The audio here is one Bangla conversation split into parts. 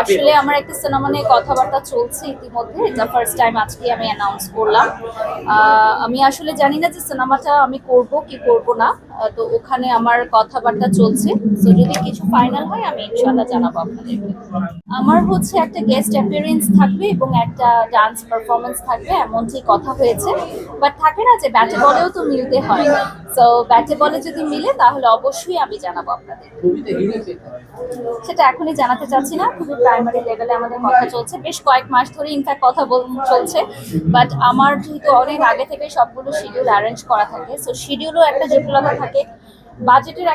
আসলে আমার একটা সিনেমা নিয়ে কথাবার্তা চলছে ইতিমধ্যে। এটা ফার্স্ট টাইম আজকে আমি অ্যানাউন্স করলাম। আমি আসলে জানি না যে সিনেমাটা আমি করব কি করব না। তো ওখানে আমার কথাবার্তা চলছে। তো যদি কিছু ফাইনাল হয় আমি ইনশাআল্লাহ জানাব আপনাদেরকে। আমার হচ্ছে একটা গেস্ট অ্যাপিয়ারেন্স থাকবে এবং একটা ডান্স পারফরমেন্স থাকবে এমনটি কথা হয়েছে। বাট থাকে না যে ব্যাটে বলেও তো মিলতে হয়। সো ব্যাটে বলে যদি মিলে তাহলে অবশ্যই আমি জানাব আপনাদের। সেটা এখনই জানাতে চাচ্ছি না। কথা চলছে। বেশ কয়েক মাস কথা চলছে। বাট আমার যেহেতু অনেক আগে থেকে সবগুলো শিডিউল অ্যারেঞ্জ করা থাকে সো একটা জটিলতা থাকে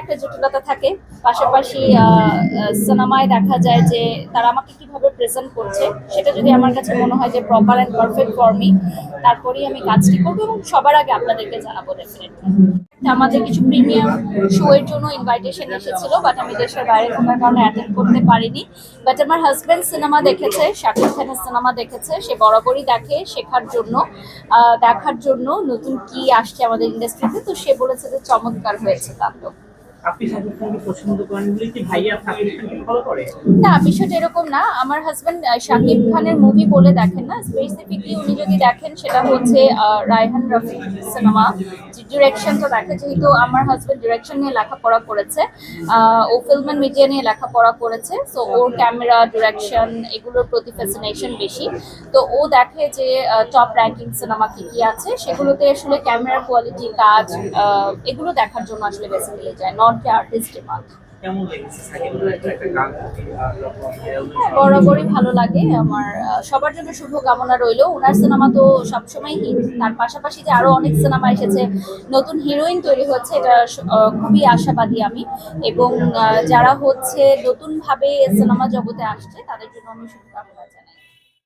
একটা জটিলতা থাকে। পাশাপাশি সিনেমায় দেখা যায় যে তারা আমাকে কীভাবে প্রেজেন্ট করছে, সেটা যদি আমার কাছে মনে হয় যে proper and perfect for me তারপরেই আমি কাজটি করব এবং সবার আগে আপনাদেরকে জানাব আমাদের কিছু প্রিমিয়াম শো এর জন্য ইনভাইটেশন এসেছিল বাট আমি দেশের বাইরে থাকার কারণে অ্যাটেন্ড করতে পারিনি। বাট আমার হাজব্যান্ড সিনেমা দেখেছে শাকিব খানের সিনেমা দেখেছে সে বরাবরই দেখে শেখার জন্য দেখার জন্য নতুন কি আসছে আমাদের ইন্ডাস্ট্রিতে তো সে বলেছে যে চমৎকার হয়েছে তাণ্ডব না বিষয়টা এরকম না। আমার হাজব্যান্ড শাকিব খানের মুভি বলে দেখেন না। স্পেসিফিকলি উনি যদি দেখেন সেটা হচ্ছে রায়হান রফি সিনেমা ডিরেকশনটা দেখে যেহেতু আমার হাজব্যান্ড ডিরেকশন নিয়ে লেখাপড়া করেছে ও ফিল্ম অ্যান্ড মিডিয়া নিয়ে লেখাপড়া করেছে সো ওর ক্যামেরা ডিরেকশন এগুলোর প্রতি ফ্যাসিনেশন বেশি। তো ও দেখে যে টপ র্যাঙ্কিং সিনেমা কী কী আছে সেগুলোতে আসলে ক্যামেরা কোয়ালিটি কাজ আহ, এগুলো দেখার জন্য আসলে বেসিক্যালি যায় নট দ্য আর্টিস্ট ডিমান্ড বরাবরই ভালো লাগে। আমার সবার জন্য শুভ কামনা রইল। ওনার সিনেমা তো সবসময় হিট। তার পাশাপাশি যে আরও অনেক সিনেমা এসেছে নতুন হিরোইন তৈরি হচ্ছে এটা খুবই আশাবাদী আমি। এবং যারা হচ্ছে নতুনভাবে সিনেমা জগতে আসছে তাদের জন্য আমি শুভকামনা জানাই।